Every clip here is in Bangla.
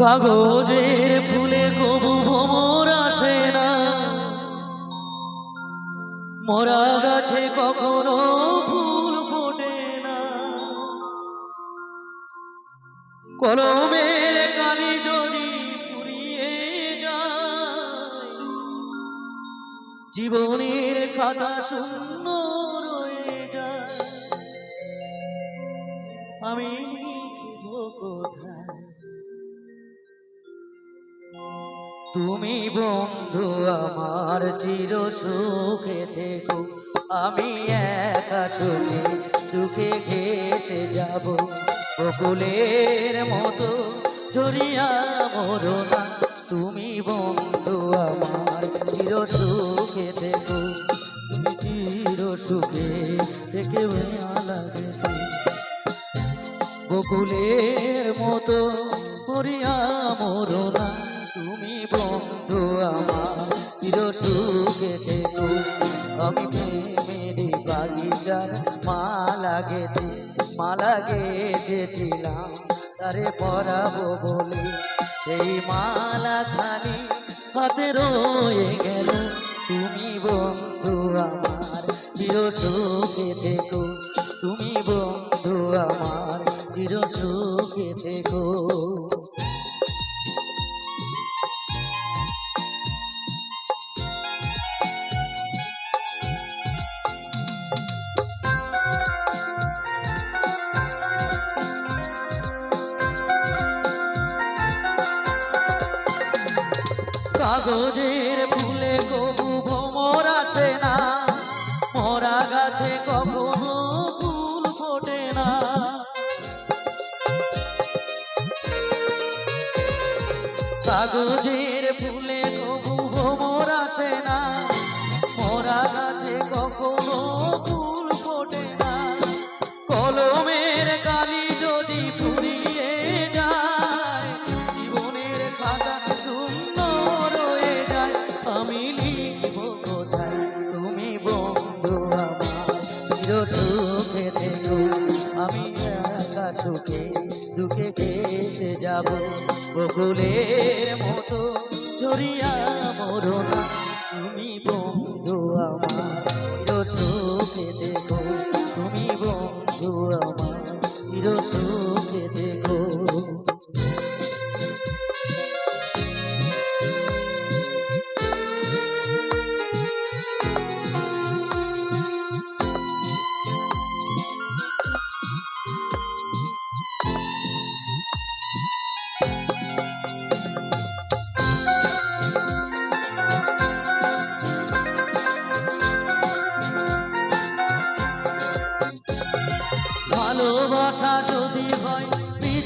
কাগজের ফুলে কবু ভ্রমর আসে না। মরা গাছে কখনো ফুল ফোটে না। কলমের কালি যদি ফুরিয়ে যায়, জীবনের খাতা শূন্য রয়ে যায়। আমি তুমি বন্ধু আমার চির সুখে থেকো। আমি একা সুখে দুঃখে ঘেসে যাব। বকুলের মতো জড়িয়া মরো না। তুমি বন্ধু আমার চির সুখে থেকো। তুমি চির সুখে থেকে লাগে বকুলের মতো মরো না। তুমি বন্ধু আমার, চির সুখে আমি প্রেমের বাগিচার মালা গেতে মালা গেতেছিলাম তারে পরাবো বলে সেই মালা খানি হাতে রয়ে গেল। তুমি বন্ধু আমার, চির সুখে তুমি বন্ধু আমার চির সুখে থেকো। কাগজের কাগজের ফুলে কবু ভ্রমর আসে না। মরা গাছে কখনো ফুল ফোটে না। কলমের কালি যদি ফুরিয়ে যায়, জীবনের খাতা শূন্য রয়ে যায়। আমি লিখব কোথায়? তুমি বন্ধু আমার। চির সুখে আমি একা সুখে দুঃখে কেটে যাব। বকুলের মতো চরিয়া মরোনা তুমি বন্ধু আমার চির সুখে দেখো তুমি বন্ধু আমার চির সুখে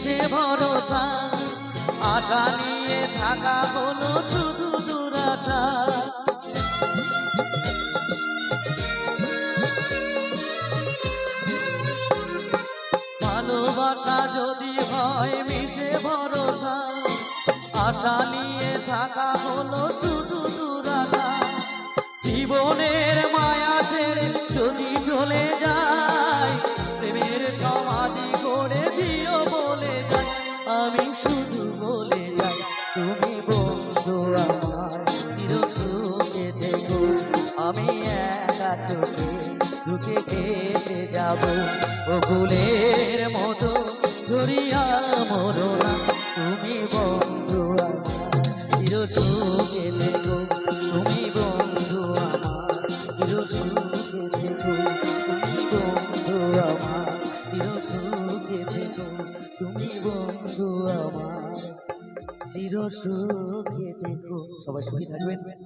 পিছে ভরসা, আশা নিয়ে থাকা হলো শুধু দুরাশা। ভালোবাসা যদি হয় মিশে ভরসা, আশা নিয়ে থাকা হলো শুধু দুরাশা। জীবনের মায়া ছেড়ে যদি চলে যাব বকুলের মতো ঝরিয়া মরো তুমি বন্ধু আমার চির সুখে দেখো তুমি বন্ধু আমার চির সুখে দেখো তুমি বন্ধু আমার চির দেখো তুমি বন্ধু আমার চির দেখো সবাই সুখী থাকবেন।